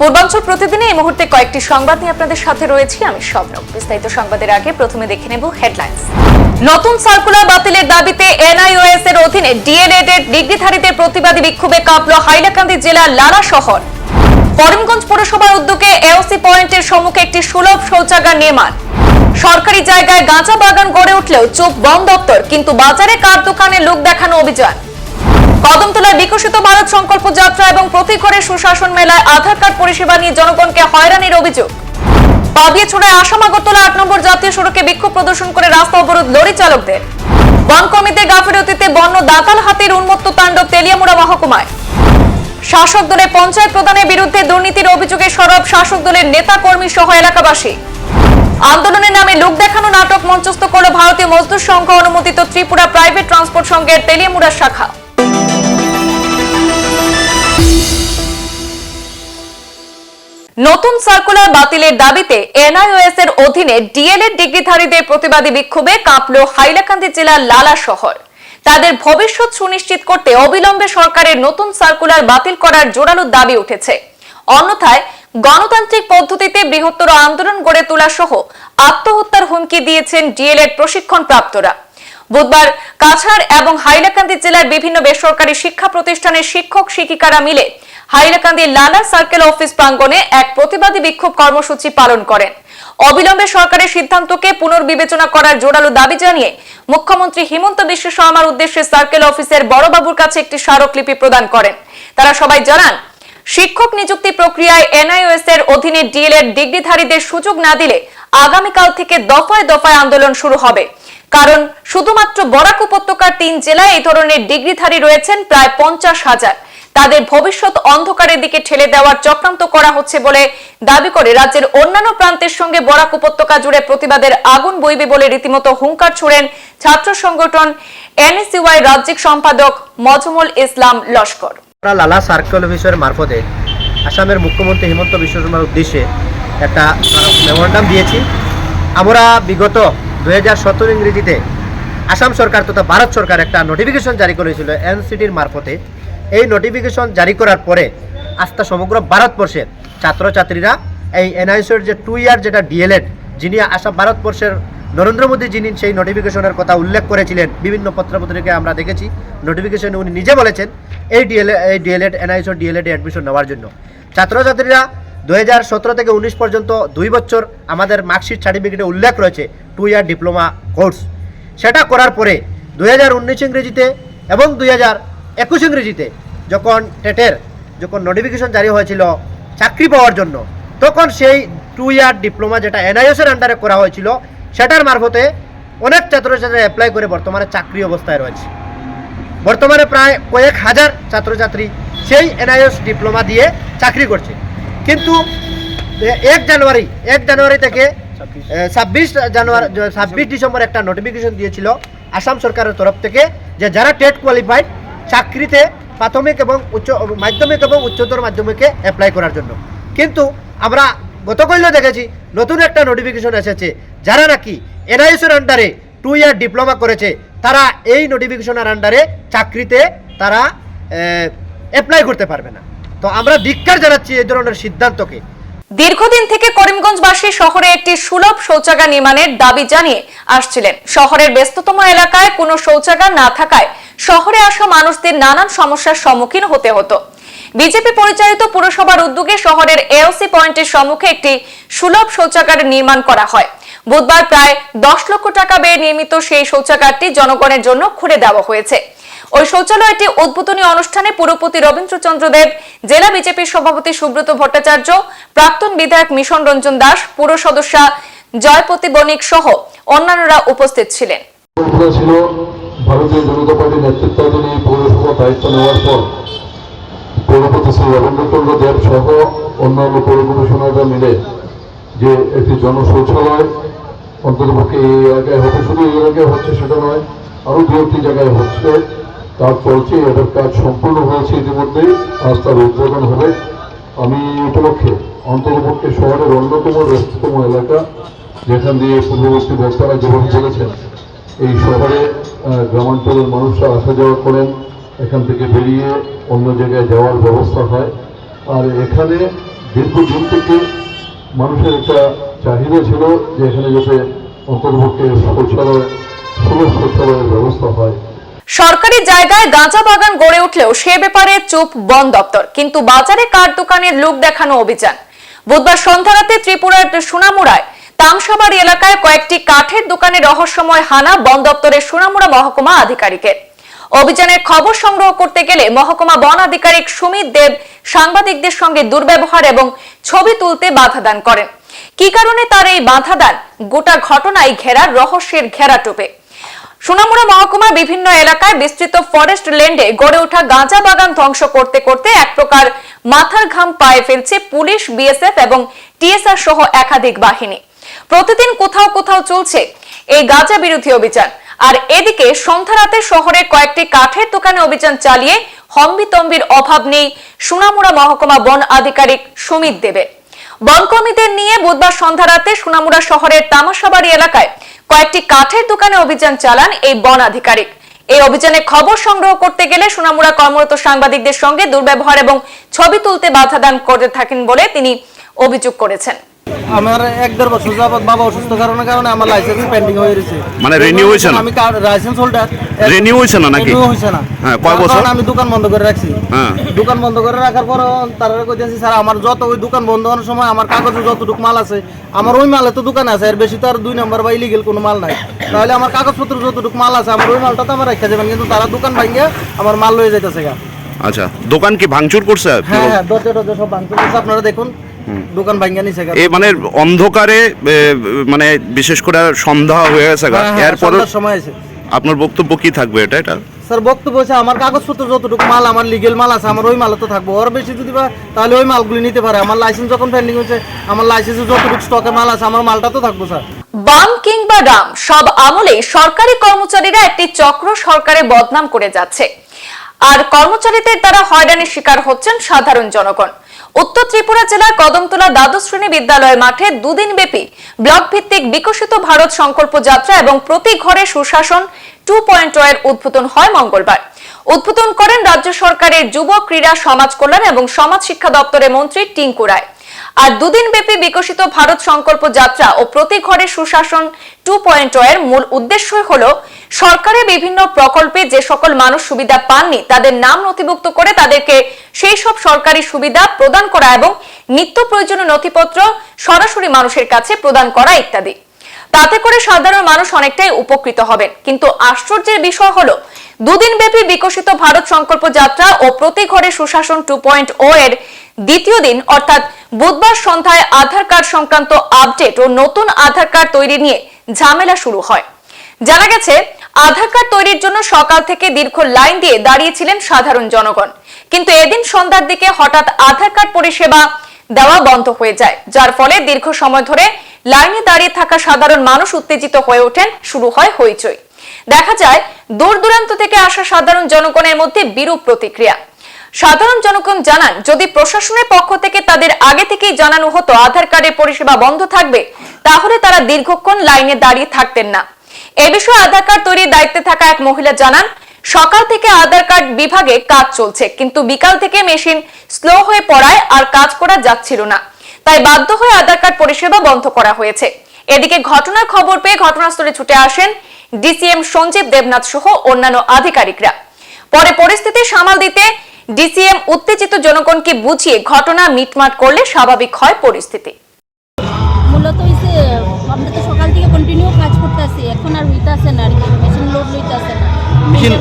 পূর্বাঞ্চল প্রতিদিনে এই মুহূর্তে কয়েকটি সংবাদ নিয়ে আপনাদের সাথে রয়েছি। আমি স্বপ্ন বিস্তারিত সংবাদের আগে প্রথমে দেখে নেব হেডলাইন্স। নতুন সার্কুলার বাতিলের দাবিতে এনআইওএস এর অধীনে ডিএলএড এর ডিগ্রিধারীদের প্রতিবাদী বিক্ষোভে কাঁপল হাইলাকান্দি জেলার লারা শহর। করিমগঞ্জ পৌরসভার উদ্যোগে এওসি পয়েন্টের সম্মুখে একটি সুলভ শৌচাগার নির্মাণ। সরকারি জায়গায় গাঁজা বাগান গড়ে উঠলেও চোখ বন দপ্তর, কিন্তু বাজারে কার দোকানে লোক দেখানো অভিযান? কদমতলার বিকশিত ভারত সংকল্প যাত্রা এবং প্রতি সুশাসন মেলায় আধার কার্ড পরিষেবা নিয়ে জনগণকে হয়রানির অভিযোগ। আট নম্বর জাতীয় সড়কে বিক্ষোভ প্রদর্শন করে রাস্তা অবরোধ লরি চালকদের। বন্য দাতাল উন্মত্ত তাণ্ডব তেলিয়ামুড়া মহকুমায়। শাসক দলের পঞ্চায়েত প্রদানের বিরুদ্ধে দুর্নীতির অভিযোগে সরব শাসক দলের নেতা কর্মী সহ এলাকাবাসী। আন্দোলনের নামে লোক দেখানো নাটক মঞ্চস্থ করল ভারতীয় মজদুর সংঘ অনুমোদিত ত্রিপুরা প্রাইভেট ট্রান্সপোর্ট সংঘের তেলিয়ামুড়া শাখা। নতুন সার্কুলার বাতিলের দাবিতে এনআইওএস এর অধীনে ডিএলএড ডিগ্রিধারীদের প্রতিবাদী বিক্ষোভে কাঁপল হাইলাকান্দি জেলার লালা শহর। তাদের ভবিষ্যৎ সুনিশ্চিত করতে অবিলম্বে সরকারের নতুন সার্কুলার বাতিল করার জোরালো দাবি উঠেছে। অন্যথায় গণতান্ত্রিক পদ্ধতিতে বৃহত্তর আন্দোলন গড়ে তোলা সহ আত্মহত্যার হুমকি দিয়েছেন ডিএলএড প্রশিক্ষণ প্রাপ্তরা বুধবার কাছাড় এবং হাইলাকান্দি জেলার বিভিন্ন বেসরকারি শিক্ষা প্রতিষ্ঠানের শিক্ষক শিক্ষিকারা মিলে হাইলাকান্দি লালা সার্কেল অফিস প্রাঙ্গণে এক প্রতিবাদী বিক্ষোভ কর্মসূচি পালন করেন। অবিলম্বে সরকারের সিদ্ধান্তকে পুনর্বিবেচনা করার জোরালো দাবি জানিয়ে মুখ্যমন্ত্রী হিমন্ত বিশ্ব শর্মার উদ্দেশ্যে সার্কেল অফিসের বড়বাবুর কাছে একটি স্মারকলিপি প্রদান করেন। তারা সবাই জানান, শিক্ষক নিযুক্তি প্রক্রিয়ায় এনআইওএস এর অধীনে ডিএলএড ডিগ্রিধারীদের সুযোগ না দিলে আগামীকাল থেকে দফায় দফায় আন্দোলন শুরু হবে। কারণ শুধুমাত্র বরাক উপত্যকার তিন জেলায় এই ধরনের ডিগ্রিধারী রয়েছেন প্রায় পঞ্চাশ হাজার। তাদের ভবিষ্যৎ অন্ধকারের দিকে ঠেলে দেওয়ার চক্রান্ত করা হচ্ছে বলে দাবি করে রাজ্যের অন্যান্য প্রান্তের সঙ্গে বরাক উপত্যকা জুড়ে প্রতিবাদের আগুন বইবে বলে রীতিমতো হুঙ্কার ছুড়েন ছাত্র সংগঠন এনএসইউআই রাজ্যিক সম্পাদক মজমুল ইসলাম লস্কর। লালা সার্কেল অফিসের মারফতে আসামের মুখ্যমন্ত্রী হিমন্ত বিশ্ব শর্মার উদ্দেশ্যে একটা মেমোরান্ডাম দিয়েছি। আমরা বিগত দু হাজার সতেরো ইংরেজিতে আসাম সরকার তথা ভারত সরকার একটা নোটিফিকেশন জারি করেছিল এনসিটির মারফতে। এই নোটিফিকেশন জারি করার পরে আস্থা সমগ্র ভারতবর্ষের ছাত্রছাত্রীরা এই এনআইসির যে টু ইয়ার যেটা ডিএলএড যিনি আসা ভারতবর্ষের নরেন্দ্র মোদী যিনি সেই নোটিফিকেশনের কথা উল্লেখ করেছিলেন। বিভিন্ন পত্রপত্রিকায় আমরা দেখেছি। নোটিফিকেশনে উনি নিজে বলেছেন এই ডিএলএ এই ডিএলএড এনআইসির ডিএলএড অ্যাডমিশন নেওয়ার জন্য। ছাত্রছাত্রীরা দু হাজার সতেরো থেকে উনিশ পর্যন্ত দুই বছর আমাদের মার্কশিট সার্টিফিকেটে উল্লেখ রয়েছে টু ইয়ার ডিপ্লোমা কোর্স সেটা করার পরে দুই হাজার উনিশ ইংরেজিতে এবং দুই হাজার একুশ ইংরেজিতে যখন টেটের যখন নোটিফিকেশন জারি হয়েছিল চাকরি পাওয়ার জন্য তখন সেই টু ইয়ার ডিপ্লোমা যেটা এনআইএসের আন্ডারে করা হয়েছিল সেটার মারফতে অনেক ছাত্রছাত্রী অ্যাপ্লাই করে বর্তমানে চাকরি অবস্থায় রয়েছে। বর্তমানে প্রায় কয়েক হাজার ছাত্রছাত্রী সেই এনআইএস ডিপ্লোমা দিয়ে চাকরি করছে। কিন্তু এক জানুয়ারি এক জানুয়ারি থেকে ছাব্বিশ। জানুয়ারি ছাব্বিশ ডিসেম্বর একটা নোটিফিকেশন দিয়েছিল আসাম সরকারের তরফ থেকে যে যারা টেট কোয়ালিফাইড চাকরিতে প্রাথমিক এবং উচ্চ, মাধ্যমিক এবং উচ্চতর মাধ্যমিকে অ্যাপ্লাই করার জন্য। কিন্তু আমরা গতকালও দেখেছি নতুন একটা নোটিফিকেশন এসেছে, যারা নাকি এনআইএসের আন্ডারে টু ইয়ার ডিপ্লোমা করেছে, তারা এই নোটিফিকেশনের আন্ডারে চাকরিতে তারা অ্যাপ্লাই করতে পারবে না। তো আমরা ধিক্কার জানাচ্ছি এই ধরনের সিদ্ধান্তকে। দীর্ঘদিন থেকে করিমগঞ্জবাসী শহরে একটি সুলভ শৌচাগার নির্মাণের দাবি জানিয়ে আসছিলেন। শহরের ব্যস্ততম এলাকায় কোনো শৌচাগার না থাকায় শহরে আসা মানুষদের নানান সমস্যার সম্মুখীন হতে হতো। বিজেপি পরিচালিত পুরসভার উদ্যোগে শহরের এওসি পয়েন্টের সম্মুখে একটি সুলভ শৌচাগার নির্মাণ করা হয়। বুধবার প্রায় দশ লক্ষ টাকা ব্যয়ে নির্মিত সেই শৌচাগারটি জনগণের জন্য খুলে দেওয়া হয়েছে। ওই শৌচালয়টি উদ্বোধনী অনুষ্ঠানে পুরপতি রবীন্দ্রচন্দ্র দেব, জেলা বিজেপির সভাপতি সুব্রত ভট্টাচার্য, প্রাক্তন বিধায়ক মিশন রঞ্জন দাস, পুর সদস্যা জয়পতি বণিক সহ অন্যান্যরা উপস্থিত ছিলেন। ছিল ভারতীয় জনতা পার্টির নেতৃত্বাধীন এই পৌরসভা দায়িত্ব নেওয়ার পর পৌরপতি শ্রী রবীন্দ্রচন্দ্র দেব সহ অন্যান্য পৌর কমিশনাররা মিলে যে একটি জনশৌচালয়, অন্ততপক্ষে এই এলাকায় হচ্ছে, শুধু এই এলাকায় হচ্ছে সেটা নয়, আরও দু একটি জায়গায় হচ্ছে। কাজ চলছে এটার কাজ সম্পূর্ণ হয়েছে ইতিমধ্যেই আজ তার উদ্বোধন হবে। আমি উপলক্ষে অন্ততপক্ষে শহরের অন্যতম ব্যস্ততম এলাকা, যেখান দিয়ে পূর্ববর্তী বক্তারা যেভাবে বলেছেন এই শহরে গ্রামাঞ্চলের মানুষরা আসা যাওয়া করেন। এখান থেকে বেরিয়ে অন্য জায়গায় যাওয়ার ব্যবস্থা হয়। আর এখানে দীর্ঘদিন থেকে মানুষের একটা চাহিদা ছিল যে এখানে যাতে অন্তর্ভুক্তে শৌচালয়, সুলভ শৌচালয়ের ব্যবস্থা হয়। সরকারি জায়গায় গাঁজা বাগান গড়ে উঠলেও সে ব্যাপারে চুপ বন দপ্তর। কিন্তু বাজারে কার দোকানের লোক দেখানো অভিযান। বুধবার সন্ধ্যারাতে ত্রিপুরার সোনামুড়ায় তামসাবাড়ি এলাকায় কয়েকটি কাঠের দোকানে রহস্যময় হানা বন দপ্তরের সোনামুড়া মহকুমা আধিকারিকের। অভিযানের খবর সংগ্রহ করতে গেলে মহকুমা বন আধিকারিক সুমিত দেব সাংবাদিকদের সঙ্গে দুর্ব্যবহার এবং ছবি তুলতে বাধা দান করেন। কি কারণে তার এই বাধা দান? গোটা ঘটনায় ঘেরা রহস্যের ঘেরা টোপে। সোনামুড়া মহকুমার বিভিন্ন এলাকায় বিস্তৃত ফরেস্ট ল্যান্ডে গড়ে ওঠা গাঁজা বাগান ধ্বংস করতে করতে এক প্রকার মাথার ঘাম পায়ে ফেলছে পুলিশ বিএসএফ এবং টিএসআর সহ একাধিক বাহিনী। প্রতিদিন কোথাও কোথাও চলছে এই গাঁজা বিরোধী অভিযান। আর এদিকে সন্ধ্যারাতে শহরের কয়েকটি কাঠের দোকানে অভিযান চালিয়ে হম্বিতম্বির অভাব নেই সোনামুড়া মহকুমা বন আধিকারিক সুমিত দেবে। বনকর্মীদের নিয়ে বুধবার সন্ধ্যারাতে সোনামুড়া শহরের তামাশাবাড়ি এলাকায় কয়েকটি কাঠের দোকানে অভিযান চালান এই বন আধিকারিক। এই অভিযানে খবর সংগ্রহ করতে গেলে সোনামুড়া কর্মরত সাংবাদিকদের সঙ্গে দুর্ব্যবহার এবং ছবি তুলতে বাধা দান করতে থাকেন বলে তিনি অভিযোগ করেছেন। আমার এক দেড় বছর যাবত বাবা অসুস্থ কারণে কারণে আমার লাইসেন্স পেন্ডিং হয়ে রয়েছে। মানে renew হয়েছে না? আমি লাইসেন্স হোল্ডার Renew হয়েছে না নাকি? হয়েছে না। হ্যাঁ, কয় বছর? আমি দোকান বন্ধ করে রাখছি। হ্যাঁ। দোকান বন্ধ করে রাখার পর তারা কইতেছি স্যার আমার যত ওই দোকান বন্ধ হওয়ার সময় আমার কাগজে যতটুকু মাল আছে আমার ওই মালে তো দোকান আছে আর বেশি তো আর দুই নম্বর বা ইলিগেল কোনো মাল নাই। তাহলে আমার কাগজপত্র যতটুকু মাল আছে আমার ওই মালটা তো আমার রেখে যাবেন কিন্তু তারা দোকান ভাঙিয়ে আমার মাল লয়ে যাইতেছে আচ্ছা দোকান কি ভাঙচুর করছে? হ্যাঁ হ্যাঁ দরজা টরজা সব ভাঙতে দিয়েছে, আপনারা দেখুন দোকান ভাঙিয়ে নিছে গা। এ মানে অন্ধকারে মানে বিশেষ করে সন্ধ্যা হয়ে গেছে গা। হ্যাঁ, হ্যাঁ, এরপরে সময় আছে। আপনার বক্তব্য কি থাকবে এটা এটা? স্যার বক্তব্য হচ্ছে আমার কাগজপত্র যতটুকু মাল আমার লিগেল মাল আছে আমার ওই মাল তো থাকব। ওর বেশি যদি বা তাহলে ওই মালগুলি নিতে পারে। আমার লাইসেন্স যখন পেন্ডিং হচ্ছে আমার লাইসেন্সে যতটুকু স্টকে মাল আছে আমার মালটা তো থাকব স্যার। বাম কিংবা রাম সব আমলে সরকারি কর্মচারীরা একটি চক্র সরকারে বদনাম করে যাচ্ছে। আর কর্মচারীদের দ্বারা হয়রানির শিকার হচ্ছেন সাধারণ জনগণ। উত্তর ত্রিপুরা জেলার কদমতলা দ্বাদশ শ্রেণি বিদ্যালয় মাঠে দুদিন ব্যাপী ব্লক ভিত্তিক বিকশিত ভারত সংকল্প যাত্রা এবং প্রতি ঘরে সুশাসন টু পয়েন্ট এর উদ্বোধন হয় মঙ্গলবার। উদ্বোধন করেন রাজ্য সরকারের যুব ক্রীড়া সমাজ কল্যাণ এবং সমাজ শিক্ষা দপ্তরের মন্ত্রী টিঙ্কু রায়। আর দুদিন ব্যাপী বিকশিত ভারত সংকল্প যাত্রা ও প্রতি ঘরে সুশাসন টু পয়েন্ট এর মূল উদ্দেশ্য হল সরকারের বিভিন্ন প্রকল্পে যে সকল মানুষ সুবিধা পাননি, তাদের নাম নথিভুক্ত করে তাদেরকে সেই সব সরকারি সুবিধা প্রদান করা এবং নিত্য প্রয়োজনীয় নথিপত্র সরাসরি মানুষের কাছে প্রদান করা ইত্যাদি। তাতে করে সাধারণ মানুষ অনেকটাই উপকৃত হবেন। কিন্তু আশ্চর্যের বিষয় হলো দুদিন ব্যাপী বিকশিত ভারত সংকল্প যাত্রা ও প্রতি ঘরে সুশাসন টু পয়েন্ট ও এর দ্বিতীয় দিন, অর্থাৎ বুধবার সন্ধ্যায় আধার কার্ড সংক্রান্ত আপডেট ও নতুন আধার কার্ড তৈরি নিয়ে ঝামেলা শুরু হয়। জানা গেছে, আধার কার্ড তৈরির জন্য সকাল থেকে দীর্ঘ লাইন দিয়ে দাঁড়িয়েছিলেন সাধারণ জনগণ। কিন্তু এদিন সন্ধ্যার দিকে হঠাৎ আধার কার্ড পরিষেবা দেওয়া বন্ধ হয়ে যায়, যার ফলে দীর্ঘ সময় ধরে লাইনে দাঁড়িয়ে থাকা সাধারণ মানুষ উত্তেজিত হয়ে ওঠেন, শুরু হয় হইচই। দেখা যায় দূর দূরান্ত থেকে আসা সাধারণ জনগণের মধ্যে বিরূপ প্রতিক্রিয়া। সাধারণ জনগণ জানান, যদি প্রশাসনের পক্ষ থেকে তাদের আগে থেকেই জানানো হতো আধার কার্ডের পরিষেবা বন্ধ থাকবে, তাহলে তারা দীর্ঘক্ষণ লাইনে দাঁড়িয়ে থাকতেন না। এ বিষয়ে আধার কার্ড তৈরির দায়িত্বে থাকা এক মহিলা জানান, সকাল থেকে আধার কার্ড বিভাগে কাজ চলছে, কিন্তু বিকাল থেকে মেশিন স্লো হয়ে পড়ায় আর কাজ করা যাচ্ছিল না। তাই বাধ্য হয়ে আধার কার্ড পরিষেবা বন্ধ করা হয়েছে। এদিকে ঘটনার খবর পেয়ে ঘটনাস্থলে ছুটে আসেন ডিসিএম সঞ্জীব দেবনাথ সহ অন্যান্য আধিকারিকরা। পরে পরিস্থিতি সামাল দিতে ডিসিএম উত্তেজিত জনগণকে বুঝিয়ে ঘটনা মিটমাট করলে স্বাভাবিক হয় পরিস্থিতি। মূলত হইছে আমরা তো সকাল থেকে কন্টিনিউ কাজ করতেছি এখন আর হইতাছে না আর কি মেশিন লোড লইতাছে না। মেশিন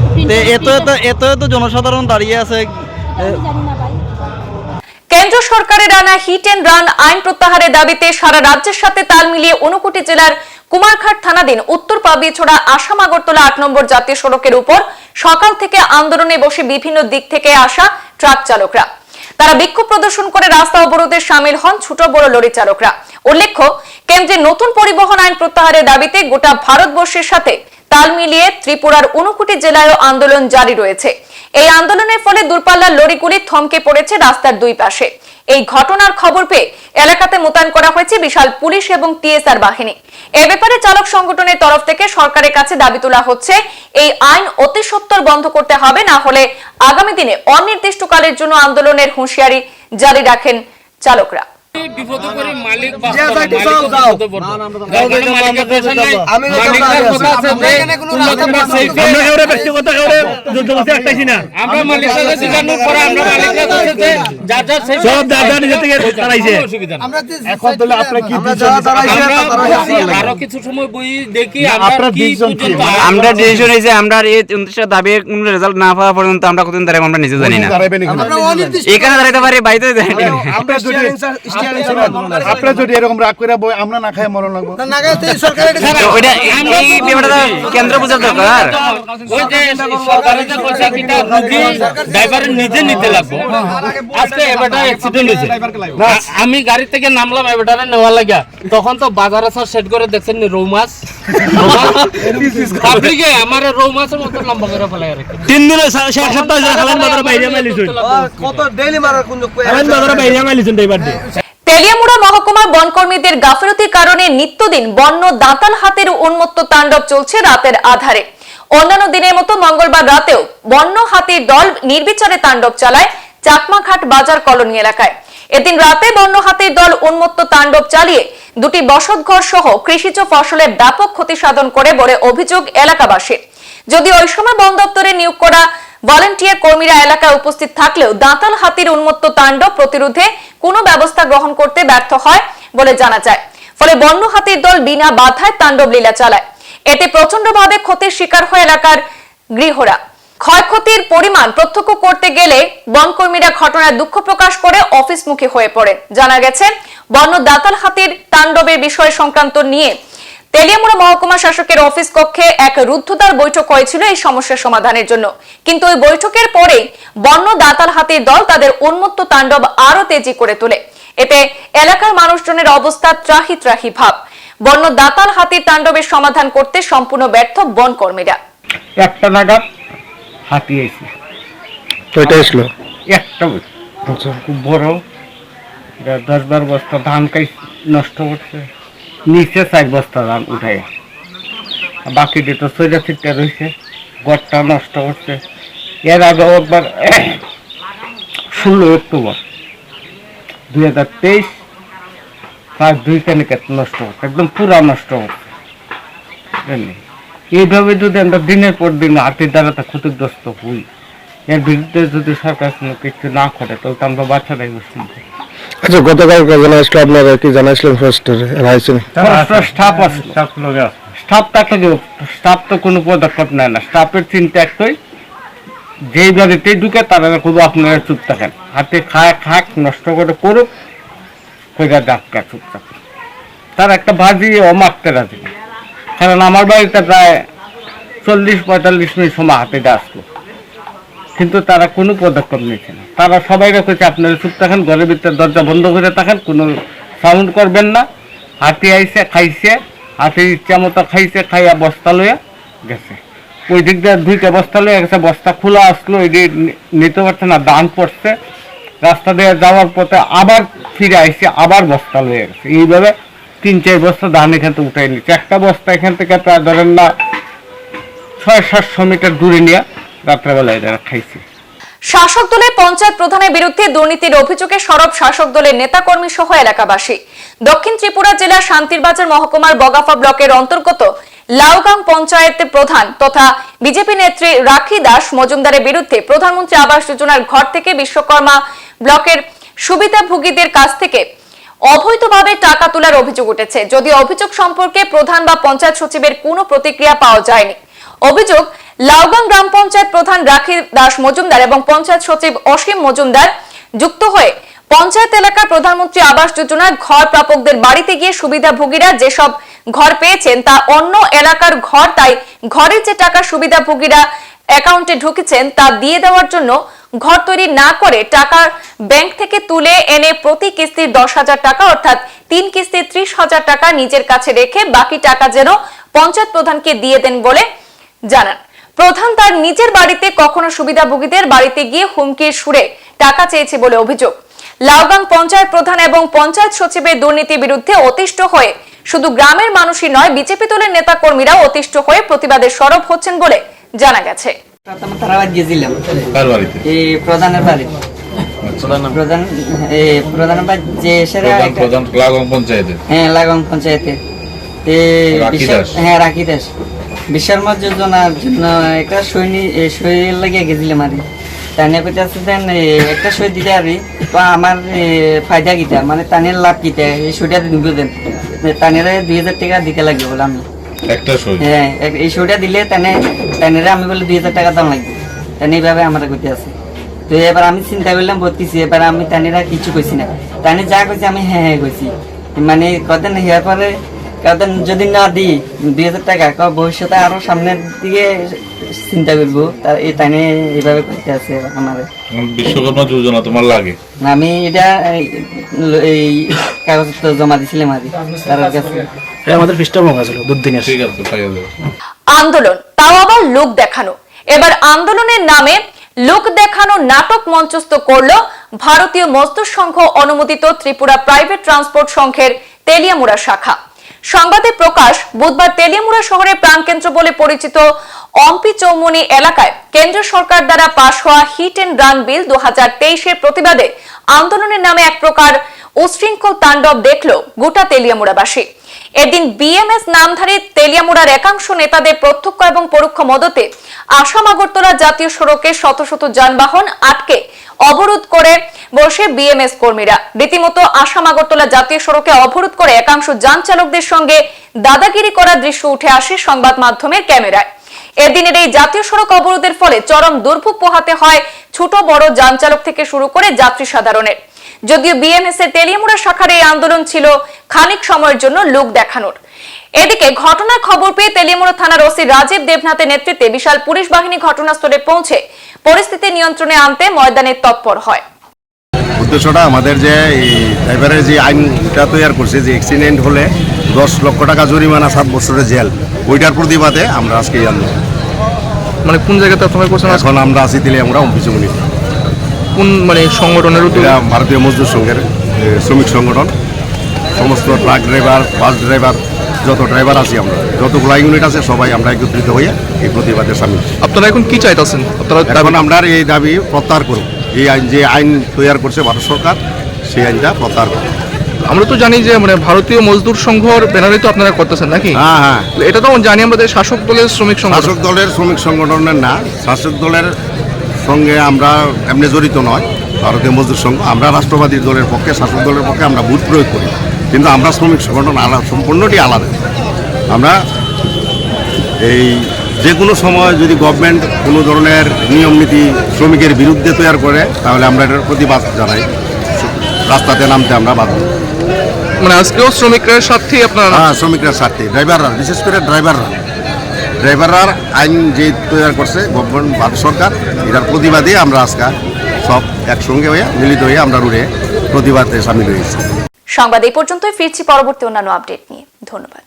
এত এত এত এত জনসাধারণ দাঁড়িয়ে আছে। আমি জানি না ভাই। কেন্দ্র সরকারের আনা হিট এন্ড রান আইন প্রত্যাহারের দাবিতে সারা রাজ্যের সাথে তাল মিলিয়ে ঊনকোটি জেলার কুমারঘাট থানাধীন উত্তর পাবিছড়া আসাম আগরতলা আট নম্বর জাতীয় সড়কের উপর সকাল থেকে আন্দোলনে বসে বিভিন্ন দিক থেকে আসা ট্রাক চালকরা। তারা বিক্ষোভ প্রদর্শন করে রাস্তা অবরোধে সামিল হন ছোট বড় লরি চালকরা। উল্লেখ্য কেন্দ্রের নতুন পরিবহন আইন প্রত্যাহারের দাবিতে গোটা ভারতবর্ষের সাথে তাল মিলিয়ে ত্রিপুরার ঊনকোটি জেলায়ও আন্দোলন জারি রয়েছে। এই আন্দোলনের ফলে দূরপাল্লার লরিগুলি থমকে পড়েছে রাস্তার দুই পাশে। এই ঘটনার খবর পেয়ে এলাকাতে মোতায়েন করা হয়েছে বিশাল পুলিশ এবং টিএসআর বাহিনী। এ ব্যাপারে চালক সংগঠনের তরফ থেকে সরকারের কাছে দাবি তোলা হচ্ছে, এই আইন অতি সত্তর বন্ধ করতে হবে, না হলে আগামী দিনে অনির্দিষ্টকালের জন্য আন্দোলনের হুঁশিয়ারি জারি রাখেন চালকরা। আমরা আরও কিছু সময় বই দেখি ডিসিশন হয়েছে আমরা এই উনত্রিশটা দাবির কোনো রেজাল্ট না পাওয়া পর্যন্ত আমরা কতদিন দাঁড়াবো আমরা নিজে জানি না। এখানে। দাঁড়াইতে পারি বাইরে আমরা আপনারা যদি এরকম রাগ করে বই আমরা না খাই মরণ লাগবো। না গাইতে সরকার ওইটা এই ব্যাপারটা কেন্দ্র বোঝার দরকার। ওই যে সরকারের যে পয়সা কিটা রুগী ড্রাইভারের নিজে নিতে লাগবে। আজকে এবারটা অ্যাক্সিডেন্ট হয়েছে। আমি গাড়ি থেকে নামলাম এবারটা নেওয়ার লাগা তখন তো বাজারে সব সেট করে দেখছেন রৌ মাছ। পাবলিকে আমার রৌ মাছের মতো লম্বা করে রেখে তিন দিন সপ্তাহ বাইরে কত ডেইলি মারার কোন বাইরে ড্রাইভার তেলিয়ামুড়া মহকুমার বনকর্মীদের গাফিলতির কারণে নিত্যদিন বন্য দাঁতাল হাতের উন্মত্ত তাণ্ডব চলছে রাতের আধারে। অন্যান্য দিনের মতো মঙ্গলবার রাতেও বন্য হাতির দল নির্বিচারে তাণ্ডব চালায় চাকমাঘাট বাজার কলোনি এলাকায়। এদিন রাতে বন্য হাতির দল উন্মত্ত তাণ্ডব চালিয়ে দুটি বসতঘর সহ কৃষিজ ফসলের ব্যাপক ক্ষতি সাধন করে বলে অভিযোগ এলাকাবাসীর। যদি ওই সময় বন দপ্তরে নিয়োগ করা ভলেন্টিয়ার কর্মীরা এলাকায় উপস্থিত থাকলেও দাঁতাল হাতির উন্মত্ত তাণ্ডব প্রতিরোধে কোনো ব্যবস্থা গ্রহণ করতে ব্যর্থ হয় বলে জানা যায়। ফলে বন্য হাতির দল বিনা বাধায় তাণ্ডব লীলা চালায়। এতে প্রচন্ডভাবে ক্ষতির শিকার হয় এলাকার গৃহরা। ক্ষয়ক্ষতির পরিমাণ প্রত্যক্ষ করতে গেলে বনকর্মীরা ঘটনায় দুঃখ প্রকাশ করে অফিসমুখী হয়ে পড়ে। জানা গেছে, বন্য দাতাল হাতির তাণ্ডবের বিষয় সংক্রান্ত নিয়ে তেলিয়ামুড়া মহকুমা শাসকের অফিস কক্ষে এক রুদ্ধদ্বার বৈঠক হয়েছিল এই সমস্যার সমাধানের জন্য। কিন্তু ওই বৈঠকের পরেই বন্য দাতাল হাতির দল তাদের উন্মত্ত তাণ্ডব আরও তেজি করে তোলে। এতে এলাকার মানুষজনের অবস্থা ত্রাহি ত্রাহি ভাব। বন্য দাতাল হাতির তাণ্ডবের সমাধান করতে সম্পূর্ণ ব্যর্থ বন কর্মীরা একটা নাগাদ হাতি এসে কয়টা আসলো একটা খুব বড়। দশ বার বস্তা ধান খাই নষ্ট করছে। নিচে চার বস্তা ধান উঠাই বাকি তো সোজা ছিটটা রয়েছে গড়টা নষ্ট করছে। এর আগে একবার ষোলো অক্টোবর দুই হাজার তেইশ পাঁচ দুই কানিকে নষ্ট করছে একদম পুরা নষ্ট বুঝলেন? এইভাবে যদি আমরা দিনের পর দিন হাতির দ্বারা তো ক্ষতিগ্রস্ত হই, এর বিরুদ্ধে যদি সরকার কোনো কিছু না করে, তাহলে তো আমরা বাচ্চারাই বুঝতে আচ্ছা গতকাল জানাইছিল আপনারা কি জানাইছিলেন ফার্স্টের রাইছেন স্টাফ আসলো স্টাফ থাকলে স্টাফ তো কোনো পদক্ষেপ নেয় না। স্টাফের চিন্তা একটাই যেই বাড়িতে ঢুকে তারা শুধু আপনারা চুপ থাকেন। হাতে খায় খাক নষ্ট করে করুক কইরা ডাক্কা চুপ থাকুক তার একটা ভাজি ও মারতে রাজি কারণ আমার বাড়িতে প্রায় চল্লিশ পঁয়তাল্লিশ মিনিট সময় হাতে আসলো। কিন্তু তারা কোনো পদক্ষেপ নিচ্ছে না। তারা সবাই রেখেছে, আপনারা চুপ থাকেন, ঘরের ভিতরে দরজা বন্ধ করে থাকেন, কোনো সাউন্ড করবেন না। হাতি আইসে খাইছে হাতি ইচ্ছা মতো খাইছে, খাইয়া বস্তা লইয়া গেছে। ওই দিক দিয়ে দুইটা বস্তা লইয়া গেছে, বস্তা খোলা আসলো দিয়ে নিতে পারছে না, দান পড়ছে। রাস্তা দিয়ে যাওয়ার পথে আবার ফিরে আইসে আবার বস্তা লইয়া গেছে। এইভাবে তিন, চার বস্তা ধান এখান থেকে উঠাই নিচ্ছে। একটা বস্তা এখান থেকে প্রায় ধরেন না, ছয়, সাতশো মিটার দূরে নিয়ে রাত্রেবেলায় এরা খাইছে। শাসক দলের পঞ্চায়েত প্রধানের বিরুদ্ধে দুর্নীতির অভিযোগে সরব শাসক দলের নেতাকর্মী সহ এলাকাবাসী। দক্ষিণ ত্রিপুরা জেলার শান্তিরবাজার মহকুমার বগাফা ব্লকের অন্তর্গত লাউগাং পঞ্চায়েতের প্রধান তথা বিজেপি নেত্রী রাখি দাস মজুমদারের বিরুদ্ধে প্রধানমন্ত্রী আবাস যোজনার ঘর থেকে বিশ্বকর্মা ব্লকের সুবিধাভোগীদের কাছ থেকে অবৈধভাবে টাকা তোলার অভিযোগ উঠেছে। যদি অভিযোগ সম্পর্কে প্রধান বা পঞ্চায়েত সচিবের কোনো প্রতিক্রিয়া পাওয়া যায়নি। অভিযোগ লাউগাং গ্রাম পঞ্চায়েত প্রধান রাখি দাস মজুমদার এবং পঞ্চায়েত সচিব অসীম মজুমদার যুক্ত হয়ে পঞ্চায়েত এলাকার প্রধানমন্ত্রী আবাস যোজনার ঘর প্রাপকদের বাড়িতে গিয়ে সুবিধাভোগীরা যেসব ঘর পেয়েছেন তা অন্য এলাকার ঘর, তাই ঘরের যে টাকা সুবিধাভোগীরা অ্যাকাউন্টে ঢুকেছেন তা দিয়ে দেওয়ার জন্য ঘর তৈরি না করে টাকা ব্যাংক থেকে তুলে এনে প্রতি কিস্তির দশ হাজার টাকা অর্থাৎ তিন কিস্তির ত্রিশ হাজার টাকা নিজের কাছে রেখে বাকি টাকা যেন পঞ্চায়েত প্রধানকে দিয়ে দেন বলে জানান। প্রধান তার নিজের বাড়িতে কখনো সুবিধাভোগীদের বাড়িতে গিয়ে হুমকির সুরে টাকা চেয়েছে বলে অভিযোগ। লাউগাং পঞ্চায়েত প্রধান এবং পঞ্চায়েত সচিবের দুর্নীতির বিরুদ্ধে অতিষ্ঠ হয়ে শুধু গ্রামের মানুষই নয় বিজেপি দলের নেতা কর্মীরাও অতিষ্ঠ হয়ে প্রতিবাদে সরব হচ্ছেন বলে জানা গেছে। প্রথমে তারাবাদ গেছিলাম। কার বাড়িতে? এই প্রধানের বাড়ি। প্রধান প্রধান যে সেরা লাগং পঞ্চায়েতে? হ্যাঁ পঞ্চায়েতে। হ্যাঁ রাখি দাস। বিশ্বকর্মা যোজনার জন্য একটা সই নি- এ, সই লাগিয়ে গেছিলাম আর। তানে কইতে এ, একটা সই দিতে আরি তো আমার ফায়দা কিটা মানে তানের লাভ কিটা এই সইটা দিব দেন তানেরে দুই হাজার টাকা দিতে লাগবে বলে আমি। একটা সই? হ্যাঁ এই সইটা দিলে তানে তানেরে আমি বলে দুই হাজার টাকা দাম লাগবে। তানে এইভাবে আমার কইতে আছে। তো এবার আমি চিন্তা করলাম বলতেছি এবার আমি তানেরা কিছু কইছি না। তানে যা কইছে আমি হ্যাঁ হ্যাঁ কইছি। মানে কদিন হেয়ার পরে কদিন যদি না দিই দুই হাজার টাকা ক ভবিষ্যতে আরও সামনের দিকে চিন্তা করব। তা এই তানে এইভাবে করতে আছে আমার বিশ্বকর্মা যোজনা তোমার লাগে? আমি এটা এই, কাগজপত্র জমা দিছিলাম আর কি, তার কাছে। আমাদের ছিল দুদিনের ঠিক আছে আন্দোলন তাও আবার লোক দেখানো। এবার আন্দোলনের নামে লোক দেখানো নাটক মঞ্চস্থ করল ভারতীয় মজদুর সংঘ অনুমোদিত ত্রিপুরা প্রাইভেট ট্রান্সপোর্ট সংঘের তেলিয়ামুড়া শাখা। সংবাদে প্রকাশ, বুধবার তেলিয়ামুড়া শহরে প্রাণকেন্দ্র বলে পরিচিত অম্পি চৌমনি এলাকায় কেন্দ্র সরকার দ্বারা পাশ হওয়া হিট এন্ড রান বিল দু হাজার প্রতিবাদে আন্দোলনের নামে এক প্রকার উশৃঙ্খল তাণ্ডব দেখল গোটা তেলিয়ামুড়াবাসী। এদিন বিএমএস নামধারী তেলিয়ামুড়ার একাংশ নেতাদের প্রত্যক্ষ এবং পরোক্ষ মদতে আসাম আগরতলা জাতীয় সড়কে শত শত যানবাহন আটকে অবরোধ করে বসে বিএমএস কর্মীরা। রীতিমতো আসাম আগরতলা জাতীয় সড়কে অবরোধ করে একাংশ যান চালকদের সঙ্গে দাদাগিরি করার দৃশ্য উঠে আসে সংবাদ মাধ্যমের ক্যামেরায়। এদিনের এই জাতীয় সড়ক অবরোধের ফলে চরম দুর্ভোগ পোহাতে হয় ছোট বড় যান চালক থেকে শুরু করে যাত্রী সাধারণের। যদিও বিএমএস এর তেলিয়ামুড়া শাখার এই আন্দোলন ছিল খানিক সময়ের জন্য লোক দেখানোর। এদিকে ঘটনার খবর পেয়ে তেলিয়ামুড়া থানার ওসি রাজীব দেবনাথের নেতৃত্বে বিশাল পুলিশ বাহিনী ঘটনাস্থলে পৌঁছে পরিস্থিতি নিয়ন্ত্রণে আনতে ময়দানে তৎপর হয়। উদ্দেশ্যটা আমাদের যে এই ড্রাইভারের যে আইনটা তৈরি করছে যে অ্যাক্সিডেন্ট হলে দশ লক্ষ টাকা জরিমানা সাত বছরের জেল ওইটার প্রতিবাদে আমরা আজকে আন্দোলন। মানে কোন জায়গাতে আপনারা করছেন? এখন আমরা আছি দিলে আমরা অম্পিচুমনি। কোন মানে সংগঠনের উদ্যোগে? এটা ভারতীয় মজদুর সংঘের শ্রমিক সংগঠন। সমস্ত ট্রাক ড্রাইভার বাস ড্রাইভার যত ড্রাইভার আছি আমরা যত যতগুলো ইউনিট আছে সবাই আমরা একত্রিত হয়ে এই প্রতিবাদে সামিল। আপনারা এখন কি চাইতেছেন? আপনারা এখন আমরা এই দাবি প্রত্যাহার করব। এই আইন যে আইন তৈরি করছে ভারত সরকার সেই আইনটা প্রত্যাহার করব। আমরা তো জানি যে মানে ভারতীয় মজদুর সংঘর ব্যানারে তো আপনারা করতেছেন নাকি? হ্যাঁ হ্যাঁ। এটা তো জানি আমাদের শাসক দলের শ্রমিক সংগঠন। শাসক দলের শ্রমিক সংগঠনের না শাসক দলের সঙ্গে আমরা এমনি জড়িত নয় ভারতীয় মজদুর সংঘ। আমরা রাষ্ট্রবাদী দলের পক্ষে শাসক দলের পক্ষে আমরা ভোট প্রয়োগ করি। কিন্তু আমরা শ্রমিক সংগঠন আলাদা সম্পূর্ণটি আলাদা। আমরা এই যে কোনো সময় যদি গভর্নমেন্ট কোনো ধরনের নিয়ম নীতি শ্রমিকের বিরুদ্ধে তৈরি করে তাহলে আমরা এটার প্রতিবাদ জানাই। রাস্তাতে নামতে আমরা বাধ্য। মানে আজকেও শ্রমিকদের স্বার্থেই আপনার? হ্যাঁ শ্রমিকরা স্বার্থে ড্রাইভাররা বিশেষ করে ড্রাইভাররা। ড্রাইভাররা আইন যে তৈরি করছে গভর্নমেন্ট ভারত সরকার এটার প্রতিবাদে আমরা আজকে সব একসঙ্গে হয়ে, মিলিত হয়ে আমরা রুড়ে প্রতিবাদে সামিল হয়েছি। সংবাদ এই পর্যন্তই, ফিরছি পরবর্তী অন্যান্য আপডেট নিয়ে। ধন্যবাদ।